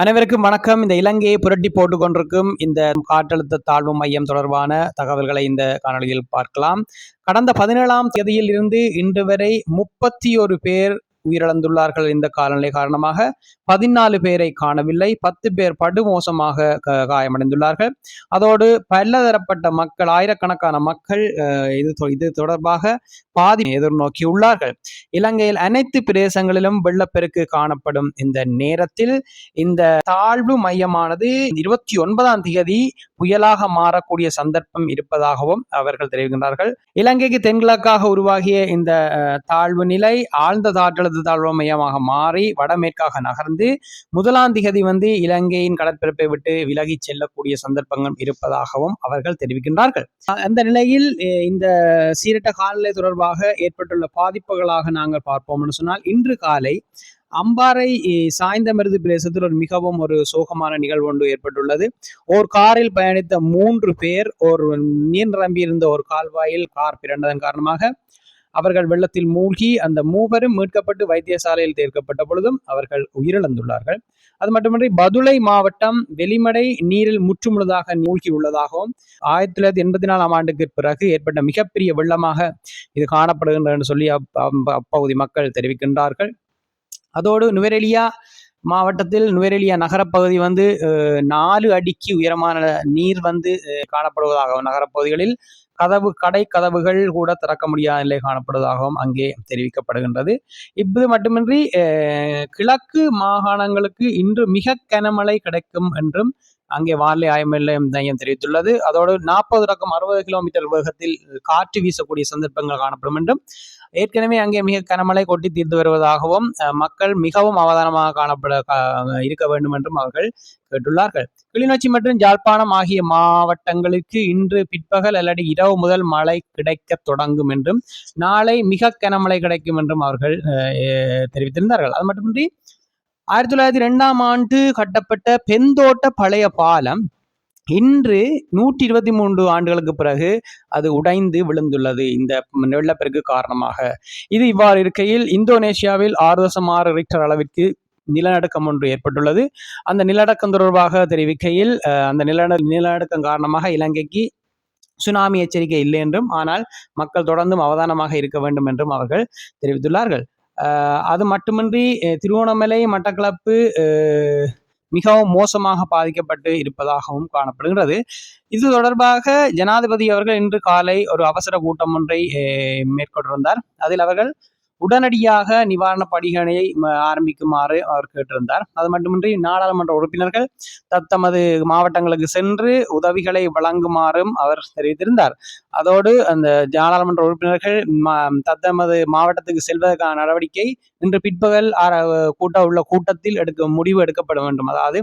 அனைவருக்கும் வணக்கம். இந்த இலங்கையை புரட்டி போட்டுக் கொண்டிருக்கும் இந்த காற்றழுத்த தாழ்வு மையம் தொடர்பான தகவல்களை இந்த காணொளியில் பார்க்கலாம். கடந்த பதினேழாம் தேதியில் இருந்து இன்று வரை முப்பத்தி ஒரு பேர் உயிரிழந்துள்ளார்கள் இந்த காலநிலை காரணமாக. பதினாலு பேரை காணவில்லை. பத்து பேர் படுமோசமாக காயமடைந்துள்ளார்கள். அதோடு பலதரப்பட்ட மக்கள் ஆயிரக்கணக்கான மக்கள் இது இது தொடர்பாக பாதி எதிர்நோக்கியுள்ளார்கள் இலங்கையில் அனைத்து பிரதேசங்களிலும் வெள்ளப்பெருக்கு காணப்படும் இந்த நேரத்தில் இந்த தாழ்வு மையமானது இருபத்தி ஒன்பதாம் தேதி புயலாக மாறக்கூடிய சந்தர்ப்பம் இருப்பதாகவும் அவர்கள் தெரிவிக்கின்றார்கள். இலங்கைக்கு தென்கிழக்காக உருவாகிய இந்த தாழ்வு நிலை ஆழ்ந்த தாற்றல் காற்றழுத்த தாழ்வு மையமாக மாறி வடமேற்காக நகர்ந்து முதலாம் திகதி வந்து இலங்கையின் கடற்பரப்பை விட்டு விலகி செல்லக்கூடிய சந்தர்ப்பங்கள் இருப்பதாகவும் அவர்கள் தெரிவிக்கின்றார்கள். அந்த நிலையில் இந்த சீரட்ட காலநிலை தொடர்பாக ஏற்பட்டுள்ள பாதிப்புகளாக நாங்கள் பார்ப்போம் என்று சொன்னால் இன்று காலை அம்பாறை சாய்ந்தமருது பிரதேசத்தில் ஒரு மிகவும் ஒரு சோகமான நிகழ்வு ஒன்று ஏற்பட்டுள்ளது. ஒரு காரில் பயணித்த மூன்று பேர் ஒரு நீர் நிரம்பியிருந்த ஒரு கால்வாயில் கார் பிறந்ததன் காரணமாக அவர்கள் வெள்ளத்தில் மூழ்கி அந்த மூவரும் மீட்கப்பட்டு வைத்தியசாலையில் தேர்க்கப்பட்ட பொழுதும் அவர்கள் உயிரிழந்துள்ளார்கள். அது மட்டுமின்றி பதுளை மாவட்டம் வெளிமடை நீரில் முற்றுமுழுதாக மூழ்கி உள்ளதாகவும் ஆயிரத்தி தொள்ளாயிரத்தி எண்பத்தி நாலாம் ஆண்டுக்கு பிறகு ஏற்பட்ட மிகப்பெரிய வெள்ளமாக இது காணப்படுகின்றது சொல்லி அப்பகுதி மக்கள் தெரிவிக்கின்றார்கள். அதோடு நுவரெலியா மாவட்டத்தில் நுவரெலியா நகரப்பகுதி வந்து நாலு அடிக்கு உயரமான நீர் வந்து காணப்படுவதாகவும் நகரப்பகுதிகளில் கதவு கடை கதவுகள் கூட திறக்க முடியாத நிலை காணப்படுவதாகவும் அங்கே தெரிவிக்கப்படுகின்றது. இது மட்டுமின்றி கிழக்கு மாகாணங்களுக்கு இன்று மிக கனமழை கிடைக்கும் என்றும் அங்கே வானிலை ஆய்வு நிலையம் மையம் தெரிவித்துள்ளது. அதோடு நாற்பது ரக்கம் அறுபது கிலோமீட்டர் வேகத்தில் காற்று வீசக்கூடிய சந்தர்ப்பங்கள் காணப்படும் என்றும் ஏற்கனவே அங்கே மிக கனமழை கொட்டி தீர்த்து வருவதாகவும் மக்கள் மிகவும் அவதானமாக காணப்பட இருக்க வேண்டும் என்றும் அவர்கள் கேட்டுள்ளார்கள். கிளிநொச்சி மற்றும் ஜாழ்ப்பாணம் ஆகிய மாவட்டங்களுக்கு இன்று பிற்பகல் அல்லது இரவு முதல் மழை கிடைக்க தொடங்கும் என்றும் நாளை மிக கனமழை கிடைக்கும் என்றும் அவர்கள் தெரிவித்திருந்தார்கள். அது மட்டுமின்றி ஆயிரத்தி தொள்ளாயிரத்தி ரெண்டாம் ஆண்டு கட்டப்பட்ட பெந்தோட்ட பழைய பாலம் இன்று நூற்றி இருபத்தி மூன்று ஆண்டுகளுக்கு பிறகு அது உடைந்து விழுந்துள்ளது இந்த வெள்ளப்பெருக்கு காரணமாக. இது இவ்வாறு இருக்கையில் இந்தோனேஷியாவில் ஆறு தசம் ஆறு ரிக்டர் அளவிற்கு நிலநடுக்கம் ஒன்று ஏற்பட்டுள்ளது. அந்த நிலநடுக்கம் தொடர்பாக தெரிவிக்கையில் அந்த நிலநடு நிலநடுக்கம் காரணமாக இலங்கைக்கு சுனாமி எச்சரிக்கை இல்லை என்றும் ஆனால் மக்கள் தொடர்ந்தும் அவதானமாக இருக்க வேண்டும் என்றும் அவர்கள் தெரிவித்துள்ளார்கள். அது மட்டுமின்றி திருவோணமலை மட்டக்களப்பு மிகவும் மோசமாக பாதிக்கப்பட்டு இருப்பதாகவும் காணப்படுகிறது இது தொடர்பாக ஜனாதிபதி அவர்கள் இன்று காலை ஒரு அவசர கூட்டம் ஒன்றை மேற்கொண்டிருந்தார். அதில் அவர்கள் உடனடியாக நிவாரண பணிகளை ஆரம்பிக்குமாறு அவர் கேட்டிருந்தார். அது மட்டுமின்றி நாடாளுமன்ற உறுப்பினர்கள் தத்தமது மாவட்டங்களுக்கு சென்று உதவிகளை வழங்குமாறும் அவர் தெரிவித்திருந்தார். அதோடு அந்த நாடாளுமன்ற உறுப்பினர்கள் தத்தமது மாவட்டத்துக்கு செல்வதற்கான நடவடிக்கை இன்று பிற்பகல் கூட்ட உள்ள கூட்டத்தில் எடுக்க முடிவு எடுக்கப்பட வேண்டும். அதாவது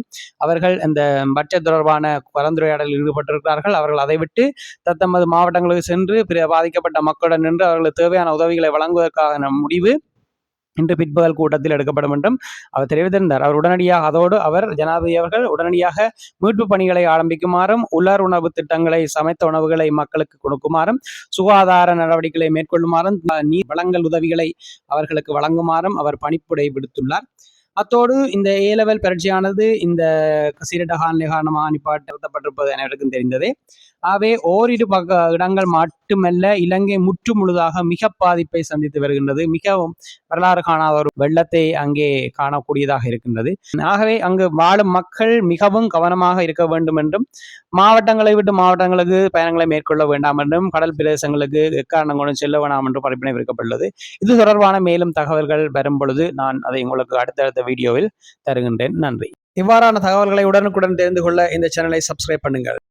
அவர்கள் இந்த பட்ஜெட் தொடர்பான கலந்துரையாடலில் ஈடுபட்டிருக்கிறார்கள். அவர்கள் அதை விட்டு தத்தமது மாவட்டங்களுக்கு சென்று பாதிக்கப்பட்ட மக்களுடன் நின்று அவர்களுக்கு தேவையான உதவிகளை வழங்குவதற்கான முடிவு இன்று பிற்பகல் கூட்டத்தில் எடுக்கப்படும் என்றும் அவர் தெரிவித்திருந்தார். அவர் உடனடியாக அதோடு அவர் ஜனாதிபதி அவர்கள் உடனடியாக மீட்பு பணிகளை ஆரம்பிக்குமாறும் உலர் உணவு திட்டங்களை சமைத்த உணவுகளை மக்களுக்கு கொடுக்குமாறும் சுகாதார நடவடிக்கைகளை மேற்கொள்ளுமாறும் நீர் வளங்கள் உதவிகளை அவர்களுக்கு வழங்குமாறும் அவர் பணிப்புடை விடுத்துள்ளார். அத்தோடு இந்த ஏ லெவல் பரீட்சையானது இந்த சீரடகான் காரணமாக நிப்பாட்டப்பட்டிருப்பது அனைவருக்கும் தெரிந்ததே. ஆகவே ஓரிரு பக்க இடங்கள் மட்டுமல்ல இலங்கை முற்று முழுதாக மிக பாதிப்பை சந்தித்து வருகின்றது. மிகவும் வரலாறு காணாத ஒரு வெள்ளத்தை அங்கே காணக்கூடியதாக இருக்கின்றது. ஆகவே அங்கு வாழும் மக்கள் மிகவும் கவனமாக இருக்க வேண்டும் என்றும் மாவட்டங்களை விட்டு மாவட்டங்களுக்கு பயணங்களை மேற்கொள்ள வேண்டாம் என்றும் கடல் பிரதேசங்களுக்கு எக்காரணம் கொண்டு செல்ல வேண்டாம் என்றும் பரிப்பினை விற்கப்பட்டுள்ளது இது தொடர்பான மேலும் தகவல்கள் வரும் பொழுது நான் அதை உங்களுக்கு அடுத்தடுத்த வீடியோவில் தருகின்றேன். நன்றி. இவ்வாறான தகவல்களை உடனுக்குடன் தெரிந்து கொள்ள இந்த சேனலை சப்ஸ்கிரைப் பண்ணுங்கள்.